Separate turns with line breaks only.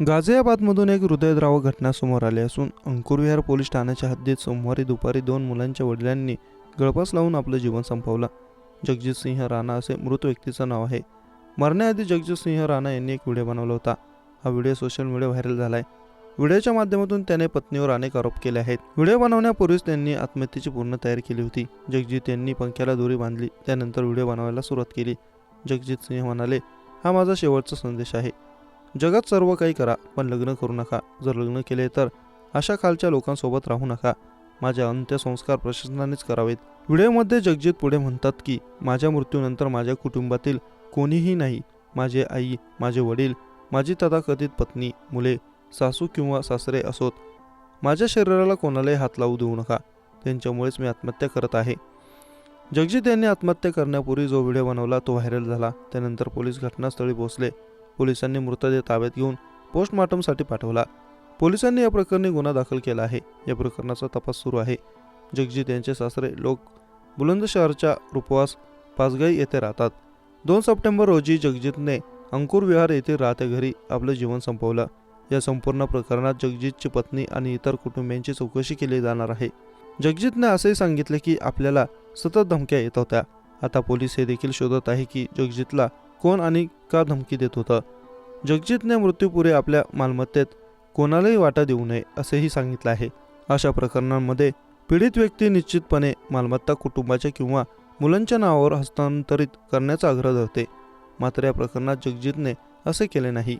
गाझियाबादमधून एक हृदयद्रावक घटना समोर आली असून अंकुरविहार पोलीस ठाण्याच्या हद्दीत सोमवारी दुपारी दोन मुलांच्या वडिलांनी गळपास लावून आपलं जीवन संपवलं. जगजित सिंह राणा असे मृत व्यक्तीचं नाव आहे. मरण्याआधी जगजित सिंह राणा यांनी एक व्हिडिओ बनवला होता. हा व्हिडिओ सोशल मीडिया व्हायरल झालाय. व्हिडिओच्या माध्यमातून त्याने पत्नीवर अनेक आरोप केले आहेत. व्हिडिओ बनवण्यापूर्वीच त्यांनी आत्महत्येची पूर्ण तयारी केली होती. जगजित यांनी पंख्याला दोरी बांधली. त्यानंतर व्हिडिओ बनवायला सुरुवात केली. जगजित सिंह म्हणाले हा माझा शेवटचा संदेश आहे. जगात सर्व काही करा पण लग्न करू नका. जर लग्न केले तर अशा खालच्या लोकांसोबत राहू नका. माझे अंत्यसंस्कार प्रशासनानेच करावेत. व्हिडिओमध्ये जगजित पुढे म्हणतात की माझ्या मृत्यूनंतर माझ्या कुटुंबातील कोणीही नाही. माझे आई माझे वडील माझी तथाकथित पत्नी मुले सासू किंवा सासरे असोत. माझ्या शरीराला कोणालाही हात लावू देऊ नका. त्यांच्यामुळेच मी आत्महत्या करत आहे. जगजित यांनी आत्महत्या करण्यापूर्वी जो व्हिडिओ बनवला तो व्हायरल झाला. त्यानंतर पोलीस घटनास्थळी पोहोचले. पोलिसांनी मृतदेह ताब्यात घेऊन पोस्टमॉर्टमसाठी पाठवला. पोलिसांनी या प्रकरणी गुन्हा दाखल केला आहे. या प्रकरणाचा तपास सुरू आहे. जगजित यांचे सासरे लोक बुलंदशहरच्या रुपवास पाचगाई येथे राहतात. दोन सप्टेंबर रोजी जगजितने अंकुर विहार येथे राहत्या घरी आपलं जीवन संपवलं. या संपूर्ण प्रकरणात जगजितची पत्नी आणि इतर कुटुंबियांची चौकशी केली जाणार आहे. जगजितने असेही सांगितले की आपल्याला सतत धमक्या येत होत्या. आता पोलीस हे देखील शोधत आहे की जगजितला कोण आणि का धमकी देत होतं. जगजितने मृत्यूपुरे आपल्या मालमत्तेत कोणालाही वाटा देऊ नये असेही सांगितलं आहे. अशा प्रकरणांमध्ये पीडित व्यक्ती निश्चितपणे मालमत्ता कुटुंबाच्या किंवा मुलांच्या नावावर हस्तांतरित करण्याचा आग्रह धरते. मात्र या प्रकरणात जगजितने असे केले नाही.